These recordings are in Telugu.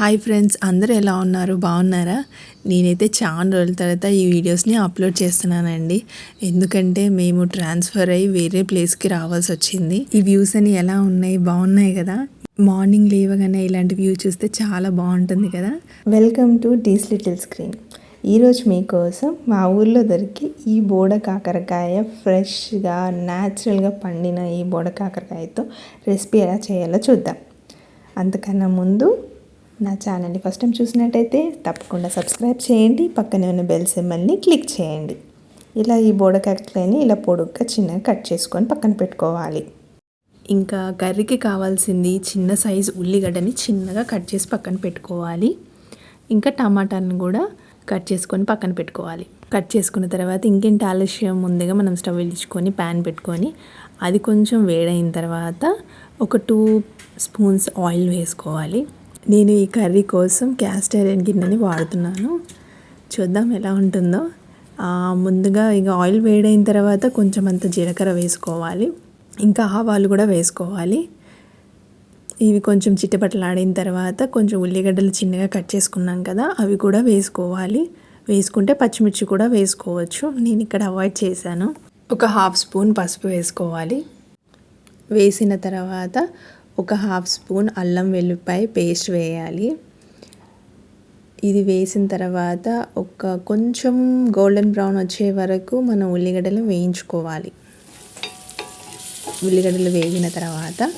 హాయ్ ఫ్రెండ్స్ అందరూ ఎలా ఉన్నారు? బాగున్నారా? నేనైతే చాలా రోజుల తర్వాత ఈ వీడియోస్ని అప్లోడ్ చేస్తున్నానండి. ఎందుకంటే మేము ట్రాన్స్ఫర్ అయ్యి వేరే ప్లేస్కి రావాల్సి వచ్చింది. ఈ వ్యూస్ అని ఎలా ఉన్నాయి? బాగున్నాయి కదా? మార్నింగ్ లేవగానే ఇలాంటి వ్యూ చూస్తే చాలా బాగుంటుంది కదా? Welcome to D's little screen. ఈరోజు మీకోసం మా ఊర్లో దొరికి ఈ బోడ కాకరకాయ ఫ్రెష్గా న్యాచురల్గా పండిన ఈ బోడ కాకరకాయతో రెసిపీ ఎలా చేయాలో చూద్దాం. అంతకన్నా ముందు నా ఛానల్ని ఫస్ట్ టైం చూసినట్టయితే తప్పకుండా సబ్స్క్రైబ్ చేయండి. పక్కనే ఉన్న బెల్ సింబల్ని క్లిక్ చేయండి. ఇలా ఈ బోడ ఇలా పొడుగ్గా చిన్నగా కట్ చేసుకొని పక్కన పెట్టుకోవాలి. ఇంకా కర్రీకి కావాల్సింది చిన్న సైజు ఉల్లిగడ్డని చిన్నగా కట్ చేసి పక్కన పెట్టుకోవాలి. ఇంకా టమాటాలను కూడా కట్ చేసుకొని పక్కన పెట్టుకోవాలి. కట్ చేసుకున్న తర్వాత ఇంకేంటి ఆలస్యం? ముందుగా మనం స్టవ్ వెలిగించుకొని ప్యాన్ పెట్టుకొని అది కొంచెం వేడైన తర్వాత ఒక టూ స్పూన్స్ ఆయిల్ వేసుకోవాలి. నేను ఈ కర్రీ కోసం క్యాస్ట్ ఐరన్ గిన్నెని వాడుతున్నాను. చూద్దాం ఎలా ఉంటుందో. ముందుగా ఇక ఆయిల్ వేడైన తర్వాత కొంచెం అంత జీలకర్ర వేసుకోవాలి. ఇంకా ఆవాలు కూడా వేసుకోవాలి. ఇవి కొంచెం చిట్టపట్టలాడిన తర్వాత కొంచెం ఉల్లిగడ్డలు చిన్నగా కట్ చేసుకున్నాం కదా అవి కూడా వేసుకోవాలి. వేసుకుంటే పచ్చిమిర్చి కూడా వేసుకోవచ్చు. నేను ఇక్కడ అవాయిడ్ చేశాను. ఒక హాఫ్ స్పూన్ పసుపు వేసుకోవాలి. వేసిన తర్వాత ఒక హాఫ్ స్పూన్ అల్లం వెల్లిపాయ పేస్ట్ వేయాలి. ఇది వేసిన తర్వాత ఒక కొంచెం గోల్డెన్ బ్రౌన్ వచ్చే వరకు మనం ఉల్లిగడ్డలు వేయించుకోవాలి. ఉల్లిగడ్డలు వేగిన తర్వాత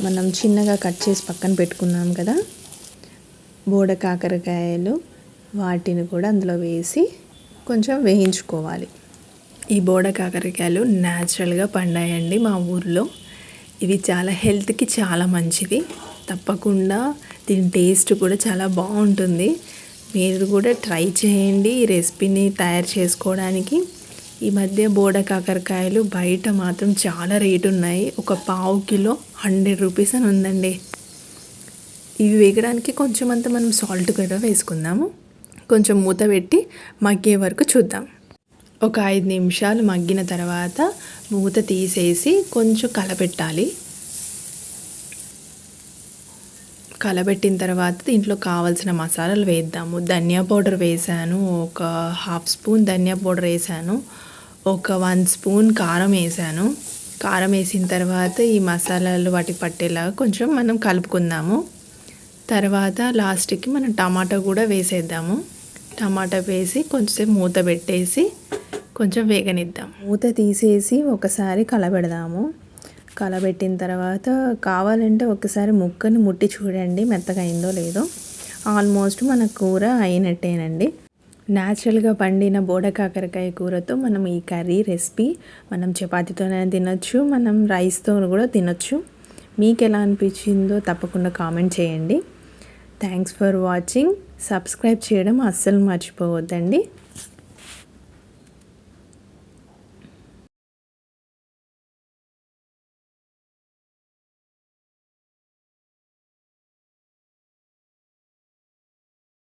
మనం చిన్నగా కట్ చేసి పక్కన పెట్టుకున్నాం కదా బోడ కాకరకాయలు వాటిని కూడా అందులో వేసి కొంచెం వేయించుకోవాలి. ఈ బోడ కాకరకాయలు న్యాచురల్గా పండాయండి మా ఊర్లో. ఇవి చాలా హెల్త్కి చాలా మంచిది తప్పకుండా దీని టేస్ట్ కూడా చాలా బాగుంటుంది. మీరు కూడా ట్రై చేయండి ఈ రెసిపీని తయారు చేసుకోవడానికి. ఈ మధ్య బోడ కాకరకాయలు బయట మాత్రం చాలా రేటు ఉన్నాయి. ఒక పావు కిలో హండ్రెడ్ రూపీస్ అని ఉందండి. ఇవి వేగడానికి కొంచెం అంత మనం సాల్ట్ కూడా వేసుకుందాము. కొంచెం మూత పెట్టి మగ్గే వరకు చూద్దాం. ఒక ఐదు నిమిషాలు మగ్గిన తర్వాత మూత తీసేసి కొంచెం కలపెట్టాలి. కలబెట్టిన తర్వాత దీంట్లో కావాల్సిన మసాలాలు వేద్దాము. ధనియా పౌడర్ వేసాను ఒక హాఫ్ స్పూన్ ధనియా పౌడర్ వేసాను ఒక వన్ స్పూన్ కారం వేసాను. కారం వేసిన తర్వాత ఈ మసాలాలు వాటికి పట్టేలాగా కొంచెం మనం కలుపుకుందాము. తర్వాత లాస్ట్కి మనం టమాటా కూడా వేసేద్దాము. టమాటా వేసి కొంచెంసేపు మూత పెట్టేసి కొంచెం వేగనిద్దాం. మూత తీసేసి ఒకసారి కలబెడదాము. కలబెట్టిన తర్వాత కావాలంటే ఒకసారి ముక్కని ముట్టి చూడండి మెత్తగా అయిందో లేదో. ఆల్మోస్ట్ మన కూర అయినట్టేనండి. న్యాచురల్గా పండిన బోడ కాకరకాయ కూరతో మనం ఈ కర్రీ రెసిపీ మనం చపాతీతోనైనా తినొచ్చు మనం రైస్తో కూడా తినొచ్చు. మీకు ఎలా అనిపించిందో తప్పకుండా కామెంట్ చేయండి. Thanks for watching. సబ్స్క్రైబ్ చేయడం అస్సలు మర్చిపోవద్దండి.